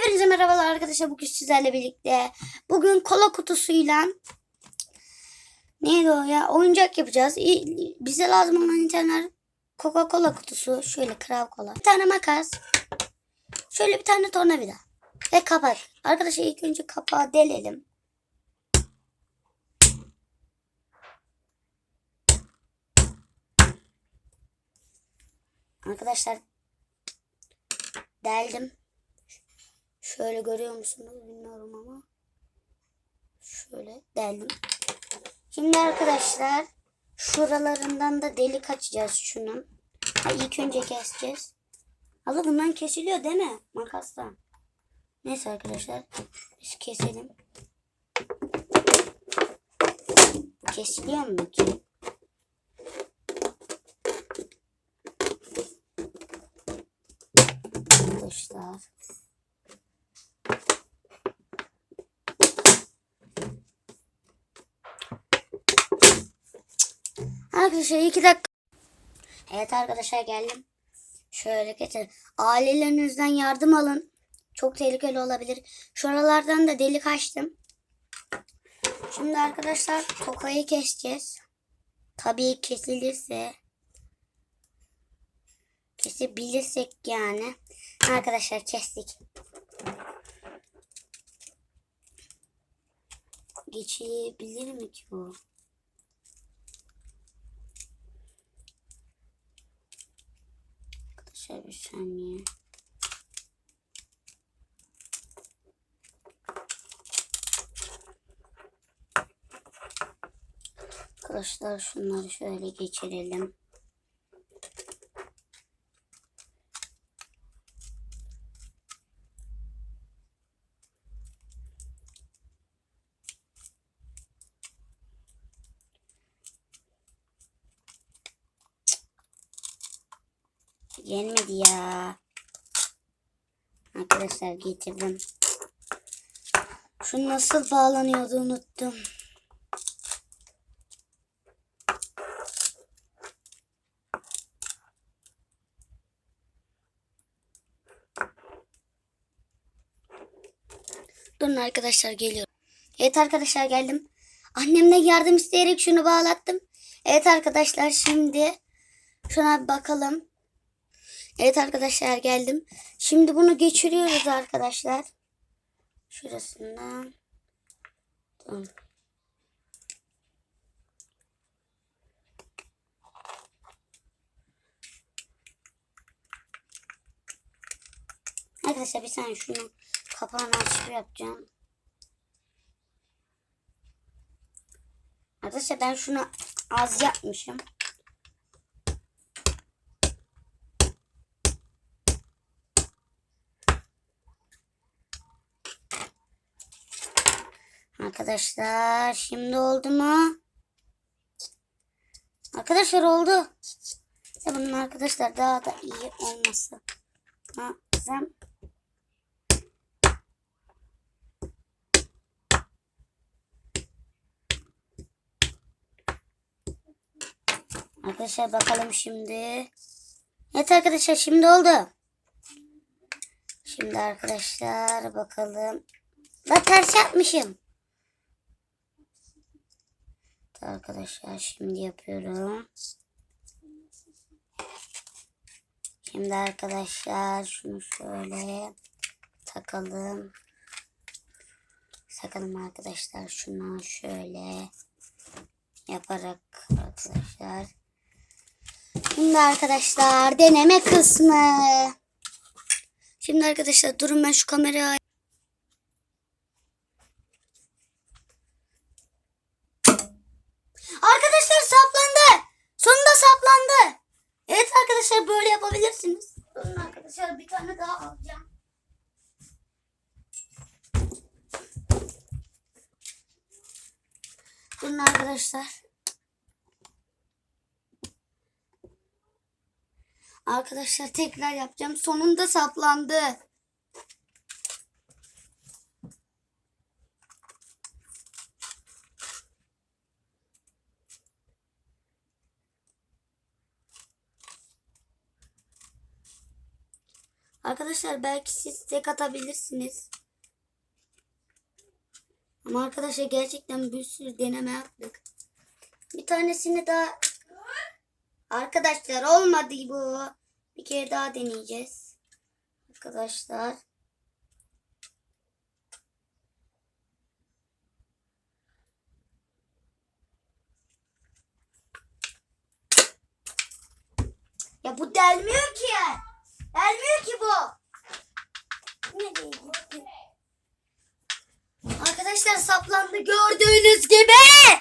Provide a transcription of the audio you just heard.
Hepinize merhabalar arkadaşlar. Bugün sizlerle birlikte bugün kola kutusuyla neydi o ya? Oyuncak yapacağız. Bize lazım olan internet Coca-Cola kutusu. Şöyle krav kola. Bir tane makas. Şöyle bir tane tornavida. Ve kapak. Arkadaşlar ilk önce kapağı delelim. Arkadaşlar deldim. Şöyle görüyor musunuz bilmiyorum ama. Şöyle deldim. Şimdi arkadaşlar şuralarından da delik açacağız şunun. Ha, ilk önce keseceğiz. Ama bundan kesiliyor değil mi? Makasla. Neyse arkadaşlar biz keselim. Kesiliyor mu ki? Arkadaşlar. Arkadaşlar iki dakika. Evet arkadaşlar geldim. Şöyle getir. Ailelerinizden yardım alın. Çok tehlikeli olabilir. Şuralardan da delik açtım. Şimdi arkadaşlar kokayı keseceğiz. Tabii kesilirse. Kesebilirsek yani. Arkadaşlar kestik. Geçebilir mi ki bu? Arkadaşlar bir saniye. Arkadaşlar şunları şöyle geçirelim. Gelmedi ya. Arkadaşlar getirdim. Şu nasıl bağlanıyordu unuttum. Durun arkadaşlar geliyorum. Evet arkadaşlar geldim. Annemle yardım isteyerek şunu bağlattım. Evet arkadaşlar şimdi şuna bir bakalım. Evet arkadaşlar geldim. Şimdi bunu geçiriyoruz arkadaşlar. Şurasından. Tamam. Arkadaşlar bir saniye şunu kapağını açıp yapacağım. Arkadaşlar ben şunu az yapmışım. Arkadaşlar şimdi oldu mu? Arkadaşlar oldu. Ya bunun arkadaşlar daha da iyi olması lazım. Arkadaşlar bakalım şimdi. Evet arkadaşlar şimdi oldu. Şimdi arkadaşlar bakalım. Ben ters yapmışım. Arkadaşlar şimdi yapıyorum. Şimdi arkadaşlar şunu şöyle takalım. Takalım arkadaşlar şunu şöyle yaparak arkadaşlar. Şimdi arkadaşlar deneme kısmı. Şimdi arkadaşlar durun ben şu kamerayı Arkadaşlar saplandı. Sonunda saplandı. Evet arkadaşlar böyle yapabilirsiniz. Durun arkadaşlar bir tane daha alacağım. Durun arkadaşlar. Arkadaşlar tekrar yapacağım. Sonunda saplandı. Arkadaşlar belki siz tek atabilirsiniz. Ama arkadaşlar gerçekten bir sürü deneme yaptık. Bir tanesini daha Arkadaşlar olmadı bu. Bir kere daha deneyeceğiz. Arkadaşlar. Ya bu delmiyor ki. Delmiyor ki bu. Nereye gitti? Arkadaşlar saplandı gördüğünüz gibi.